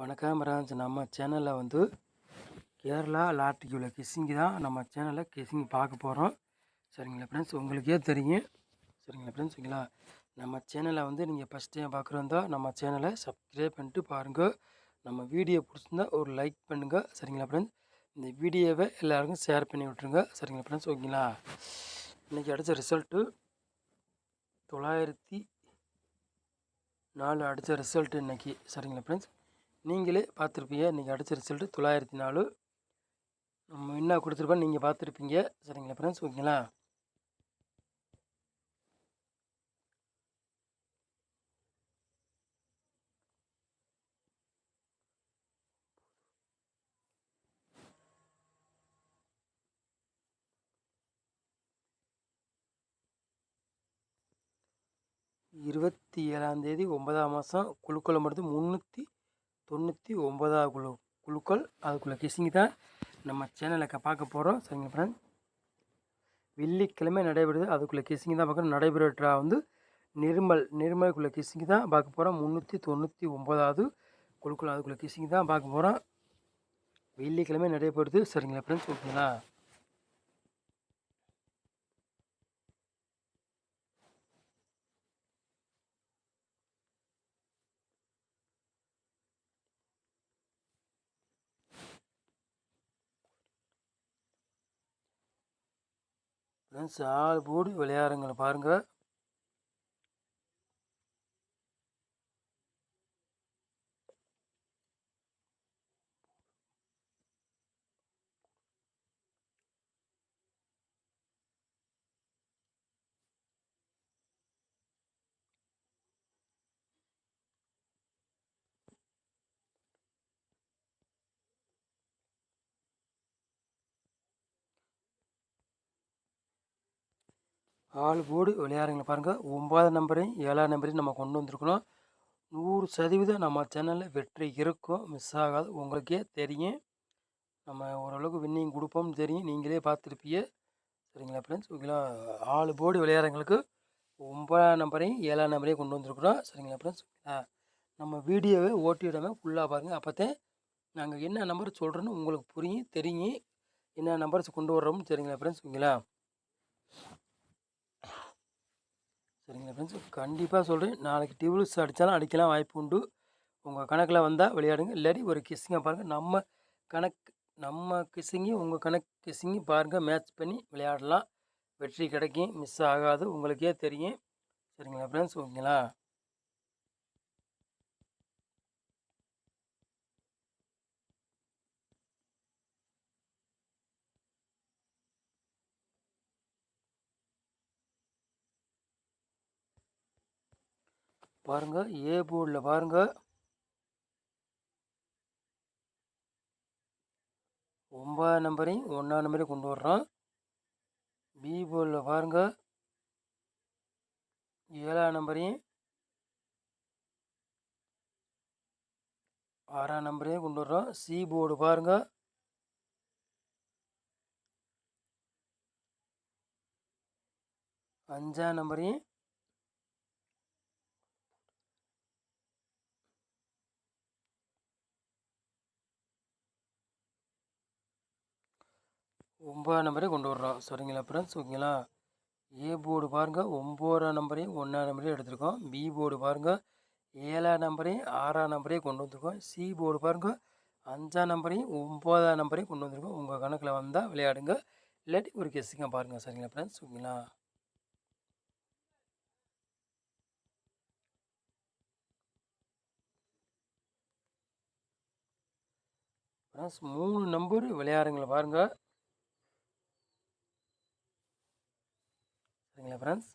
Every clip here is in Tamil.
வணக்கம் ராஜ். நம்ம சேனலில் வந்து கேரளா லாட்ரிக்கு உள்ள கிஸ்ஸிங்கு தான் நம்ம சேனலில் கிஸ்ஸிங் பார்க்க போகிறோம் சரிங்களா ஃப்ரெண்ட்ஸ் உங்களுக்கே தெரியும். சரிங்களா ஃப்ரெண்ட்ஸ் சரிங்களா நம்ம சேனலை வந்து நீங்கள் ஃபஸ்ட் டைம் பார்க்குறதா நம்ம சேனலை சப்ஸ்கிரைப் பண்ணிட்டு பாருங்கள் நம்ம வீடியோ பிடிச்சிருந்தா ஒரு லைக் பண்ணுங்கள் சரிங்களா ஃப்ரெண்ட்ஸ் இந்த வீடியோவை எல்லாருக்கும் ஷேர் பண்ணி விட்ருங்க சரிங்களா ஃப்ரெண்ட்ஸ் ஓகேங்களா? இன்றைக்கி அடித்த ரிசல்ட்டு தொள்ளாயிரத்தி நாலு அடித்த ரிசல்ட்டு இன்றைக்கி சரிங்களா ஃப்ரெண்ட்ஸ் நீங்களே பார்த்துருப்பீங்க. இன்றைக்கி அடித்த ரிசல்ட்டு தொள்ளாயிரத்தி நாலு. நம்ம என்ன கொடுத்துருப்போம் நீங்கள் பார்த்துருப்பீங்க. சரிங்களா ஃப்ரெண்ட்ஸ் ஓகேங்களா? இருபத்தி ஏழாந்தேதி ஒன்பதாம் மாதம் குழுக்களை மட்டும் முந்நூற்றி தொண்ணூற்றி ஒம்பதாவது குழு குழுக்கள். அதுக்குள்ளே கிசிங் தான் நம்ம சேனலில் பார்க்க போகிறோம் சரிங்க ஃப்ரெண்ட் வெள்ளிக்கிழமை நடைபெறுது. அதுக்குள்ளே கிசிங் தான் பார்க்குறோம் நடைபெறா வந்து நிர்மல் நிர்மலுக்குள்ளே கிசிங் தான் பார்க்க போகிறோம் முந்நூற்றி தொண்ணூற்றி ஒம்பதாவது குழுக்கள். அதுக்குள்ளே கிசிங் தான் பார்க்க போகிறோம் வெள்ளிக்கிழமை நடைபெறுது. சரிங்களா ஃப்ரெண்ட்ஸ் ஓகேங்களா? ஃப்ரெண்ட்ஸ் ஆள் போடு விளையாடுங்களை பாருங்கள் ஆள் போடு விளையாடுங்க பாருங்கள் ஒம்பதாம் நம்பரையும் ஏழாம் நம்பரையும் நம்ம கொண்டு வந்திருக்கணும். நூறு சதவீதம் நம்ம சேனலில் வெற்றி இருக்கும். மிஸ் ஆகாது. உங்களுக்கே தெரியும். நம்ம ஓரளவுக்கு வின்னிங் கொடுப்போம்னு தெரியும். நீங்களே பார்த்துருப்பீங்க. சரிங்களா ஃப்ரெண்ட்ஸ் ஓகேங்களா? ஆள் போடு விளையாடுறவங்களுக்கு ஒம்பதாம் நம்பரையும் ஏழாம் நம்பரையும் கொண்டு வந்திருக்குறோம். சரிங்களா ஃப்ரெண்ட்ஸ் ஓகேங்களா? நம்ம வீடியோவை ஓட்டிவிடாமல் ஃபுல்லாக பாருங்கள் அப்போத்தே நாங்கள் என்ன நம்பர் சொல்கிறோன்னு உங்களுக்கு புரியும் தெரியும். என்ன நம்பர்ஸ் கொண்டு வர்றோம்னு சரிங்களா ஃப்ரெண்ட்ஸ் ஓகேங்களா? சரிங்களா ஃப்ரெண்ட்ஸ் கண்டிப்பாக சொல்கிறேன் நாளைக்கு டியூல்ஸ் அடித்தாலும் அடிக்கலாம் வாய்ப்பு உண்டு. உங்கள் கணக்கில் வந்தால் விளையாடுங்க. இல்லாட்டி ஒரு கிஸ்ஸிங்கை பாருங்கள் நம்ம கணக்கு நம்ம கிஸ்ஸிங்கி உங்கள் கணக்கு கிஸ்ஸிங்கி பாருங்கள் மேட்ச் பண்ணி விளையாடலாம். வெற்றி கிடைக்கும். மிஸ் ஆகாது. உங்களுக்கே தெரியும். சரிங்களா ஃப்ரெண்ட்ஸ் ஓகேங்களா? பாருங்கள் ஏ போர்டில் பாருங்கள் ஒன்பதாம் நம்பரையும் ஒன்றாம் நம்பரையும் கொண்டு வர்றோம் பி போர்டில் பாருங்கள் ஏழாம் நம்பரையும் ஆறாம் நம்பரையும் கொண்டு வர்றோம் சி போர்டு பாருங்கள் அஞ்சாம் நம்பரையும் ஒம்பதாம் நம்பரே கொண்டு வர்றோம். சரிங்களா ஃப்ரெண்ட்ஸ் ஓகேங்களா? ஏ போர்டு பாருங்கள் ஒம்போதாம் நம்பரையும் ஒன்றாம் நம்பரையும் எடுத்திருக்கோம். பி போர்டு பாருங்கள் ஏழாம் நம்பரையும் ஆறாம் நம்பரையும் கொண்டு வந்திருக்கோம். சி போர்டு பாருங்கள் அஞ்சாம் நம்பரையும் ஒம்போதாம் நம்பரையும் கொண்டு வந்திருக்கோம். உங்கள் கணக்கில் வந்தால் விளையாடுங்க. இல்லாட்டி ஒரு கெஸ்ஸிங்க பாருங்கள் சரிங்களா ஃப்ரெண்ட்ஸ் ஓகேங்களா? ஃப்ரெண்ட்ஸ் மூணு நம்பர் விளையாடுங்களை பாருங்கள் சரிங்களா ஃப்ரெண்ட்ஸ்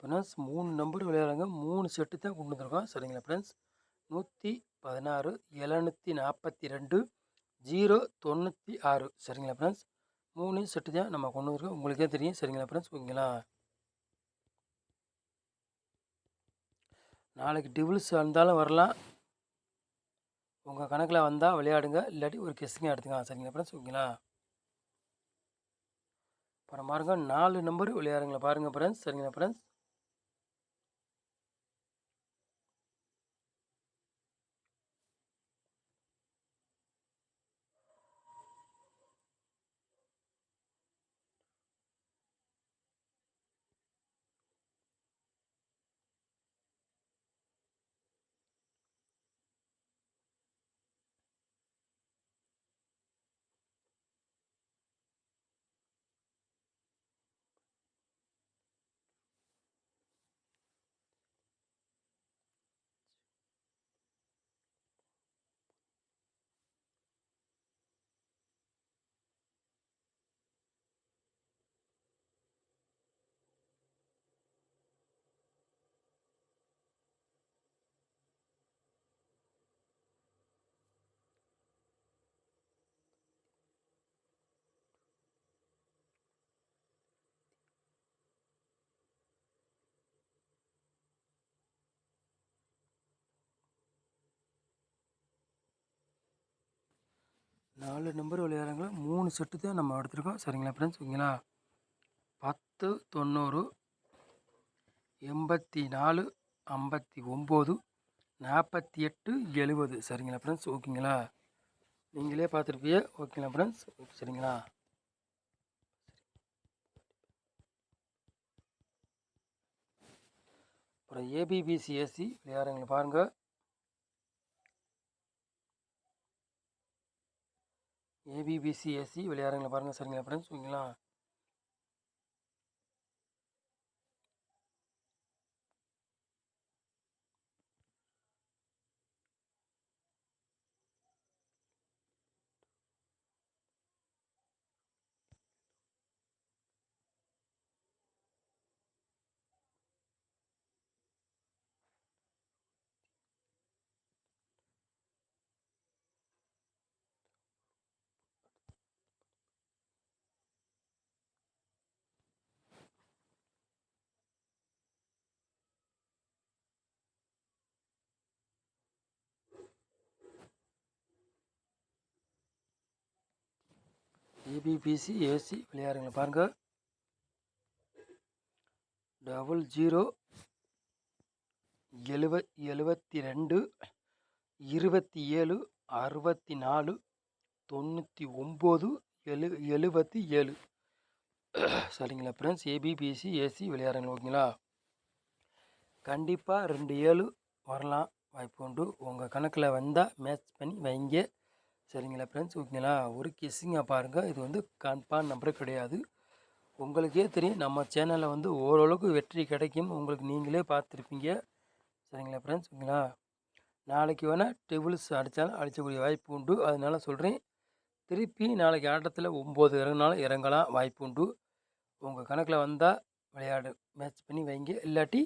ஃப்ரெண்ட்ஸ் மூணு நம்பர் விளையாடுறாங்க மூணு செட்டு தான் கொண்டு வந்திருக்கோம். சரிங்களா ஃப்ரெண்ட்ஸ்? நூற்றி பதினாறு எழுநூற்றி நாற்பத்தி ரெண்டு ஜீரோ தொண்ணூற்றி ஆறு. சரிங்களா ஃப்ரெண்ட்ஸ்? மூணு செட்டு தான் நம்ம கொண்டு வந்திருக்கோம். உங்களுக்கே தெரியும். சரிங்களா ஃப்ரெண்ட்ஸ்? ஓகேங்களா? நாளைக்கு டிவில்ஸ் வந்தாலும் வரலாம். உங்கள் கணக்கில் வந்தால் விளையாடுங்க. இல்லாட்டி ஒரு கெஸ்ஸிங்க எடுத்துக்கலாம். சரிங்களா ஃப்ரெண்ட்ஸ்? ஓகேங்களா? அப்புறம் பாருங்க நாலு நம்பர் விளையாடுங்களா பாருங்கள் ஃப்ரெண்ட்ஸ். சரிங்களா ஃப்ரெண்ட்ஸ்? நாலு நம்பர் விளையாடுறாங்களா மூணு செட்டு தான் நம்ம எடுத்திருக்கோம். சரிங்களா ஃப்ரெண்ட்ஸ் ஓகேங்களா? பத்து தொண்ணூறு எண்பத்தி நாலு ஐம்பத்தி ஒம்பது நாற்பத்தி எட்டு எழுபது. சரிங்களா ஃப்ரெண்ட்ஸ் ஓகேங்களா? நீங்களே பார்த்துருப்பீங்க. ஓகேங்களா ஃப்ரெண்ட்ஸ் சரிங்களா? அப்புறம் ஏபிபிசி ஏசி விளையாடுறவங்களை பாருங்கள் ஏபிபிசி ஏசி பாருங்கள் சரிங்களா ஃப்ரெண்ட்ஸ் ஓகேங்களா? ஏபிபிசி ஏசி விளையாடுங்களா பாருங்கள் டபுள் ஜீரோ எழுவ எழுவத்தி ரெண்டு இருபத்தி ஏழு அறுபத்தி நாலு தொண்ணூற்றி ஒம்பது எழு எழுபத்தி ஏழு. சரிங்களா ஃப்ரெண்ட்ஸ் ஏபிபிசி ஏசி விளையாடுங்க ஓகேங்களா? கண்டிப்பாக ரெண்டு ஏழு வரலாம். வாய்ப்பு உண்டு. உங்கள் கணக்கில் வந்தால் மேட்ச் பண்ணி வைங்க. சரிங்களா? ஃப்ரெண்ட்ஸ் ஓகேங்களா ஒரு கெஸ்ஸிங்காக பாருங்கள் இது வந்து கன்ஃபார்ம் நம்பர் கிடையாது. உங்களுக்கே தெரியும் நம்ம சேனலில் வந்து ஓரளவுக்கு வெற்றி கிடைக்கும். உங்களுக்கு நீங்களே பார்த்துருப்பீங்க. சரிங்களா ஃப்ரெண்ட்ஸ் ஓகேங்களா நாளைக்கு வேணால் டேபிள்ஸ் அடித்தாலும் அடிக்கக்கூடிய வாய்ப்பு உண்டு. அதனால சொல்கிறேன் திருப்பி நாளைக்கு ஆட்டத்தில் ஒம்பது இறங்கினாலும் இறங்கலாம். வாய்ப்பு உண்டு. உங்கள் கணக்கில் வந்தால் விளையாடு மேட்ச் பண்ணி வைங்க. இல்லாட்டி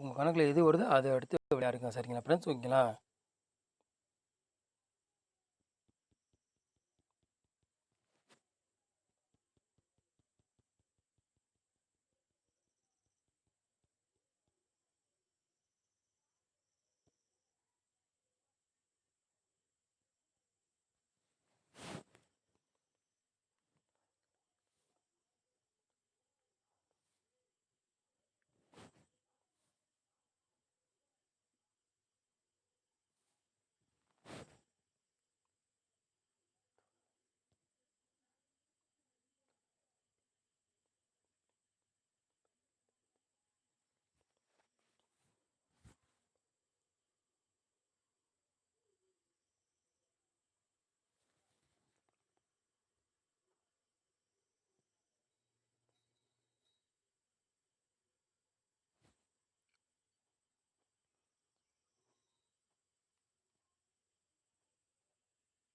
உங்கள் கணக்கில் எது வருதோ அதை எடுத்து விளையாடுங்க. சரிங்களா ஃப்ரெண்ட்ஸ் ஓகேங்களா